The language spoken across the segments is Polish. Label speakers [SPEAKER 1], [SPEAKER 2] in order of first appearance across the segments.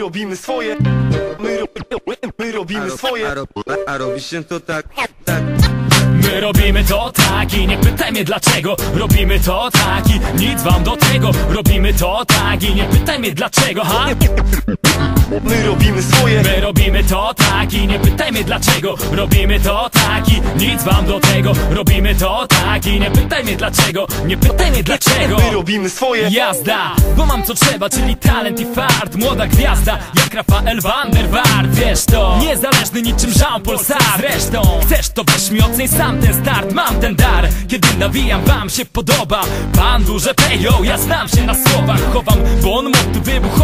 [SPEAKER 1] robimy swoje. My, ro, my robimy swoje.
[SPEAKER 2] A, ro, a robi się to tak, tak.
[SPEAKER 3] My robimy to tak i nie pytaj mnie dlaczego. Robimy to tak i nic wam do tego. Robimy to tak i nie pytaj mnie dlaczego, ha?
[SPEAKER 1] My robimy swoje.
[SPEAKER 3] My robimy to tak i nie pytaj mnie dlaczego. Robimy to tak i nic wam do tego. Robimy to tak i nie pytaj mnie dlaczego. Nie pytaj mnie dlaczego.
[SPEAKER 1] My robimy swoje.
[SPEAKER 3] Jazda, bo mam co trzeba, czyli talent i fart. Młoda gwiazda, jak Rafael van der Vaart. Wiesz to, niezależny niczym Jean-Paul Sartre. Zresztą, chcesz to weź mi oceń sam ten start. Mam ten dar, kiedy nawijam wam się podoba. Pan duże pejo, ja znam się na słowach. Chowam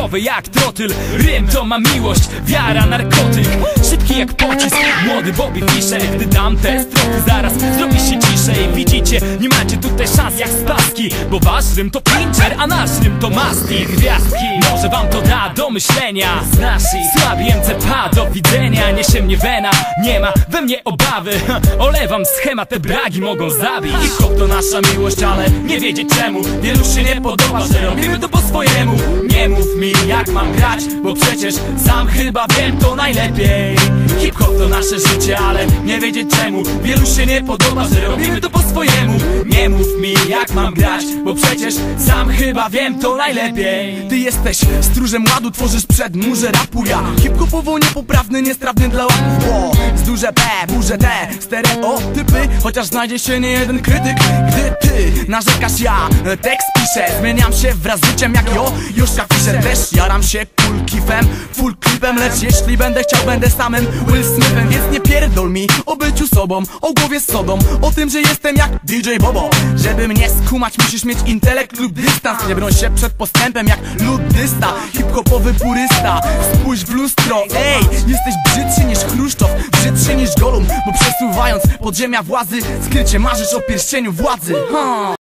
[SPEAKER 3] wybuchowy jak trotyl. Rym to ma miłość, wiara, narkotyk. Szybki jak pocisk, młody Bobby Fischer Gdy dam te strofy, zaraz zrobi się ciszej. Widzicie, nie macie tutaj szans jak spaski Bo wasz rym to pincher, a nasz rym to mastik Gwiazdki, może wam to da do myślenia. Z naszych słabi MCP, do widzenia. Niesie mnie wena, nie ma we mnie obawy. Olewam schemat, te bragi mogą zabić. Hip-hop to nasza miłość, ale nie wiedzieć czemu. Wielu się nie podoba, że robimy to po swojemu. Nie mów mi jak mam grać, bo przecież sam chyba wiem to najlepiej. Hip-hop to nasze życie, ale nie wiedzieć czemu. Wielu się nie podoba, że robimy to po swojemu. Nie mów mi jak mam grać, bo przecież sam chyba wiem to najlepiej.
[SPEAKER 4] Ty jesteś stróżem ładu, tworzysz przed murze rapu ja. Hip-hopowo niepoprawny, niestrawny dla łapów Bo z duże P, burze T, stereotypy Chociaż znajdzie się nie jeden krytyk. Gdy ty narzekasz, ja tekst piszę. Zmieniam się wraz z życiem jak jo, Joszka Fischer Też jaram się cool kifem, full klipem. Lecz jeśli będę chciał, będę samym Will Smithem sobą, o głowie z sodą O tym, że jestem jak DJ Bobo. Żeby mnie skumać, musisz mieć intelekt lub dystans. Nie broń się przed postępem jak ludysta Hip-hopowy purysta. Spójrz w lustro, ej Jesteś brzydszy niż Chruszczow Brzydszy niż Golum Bo przesuwając podziemia władzy Skrycie marzysz o pierścieniu władzy.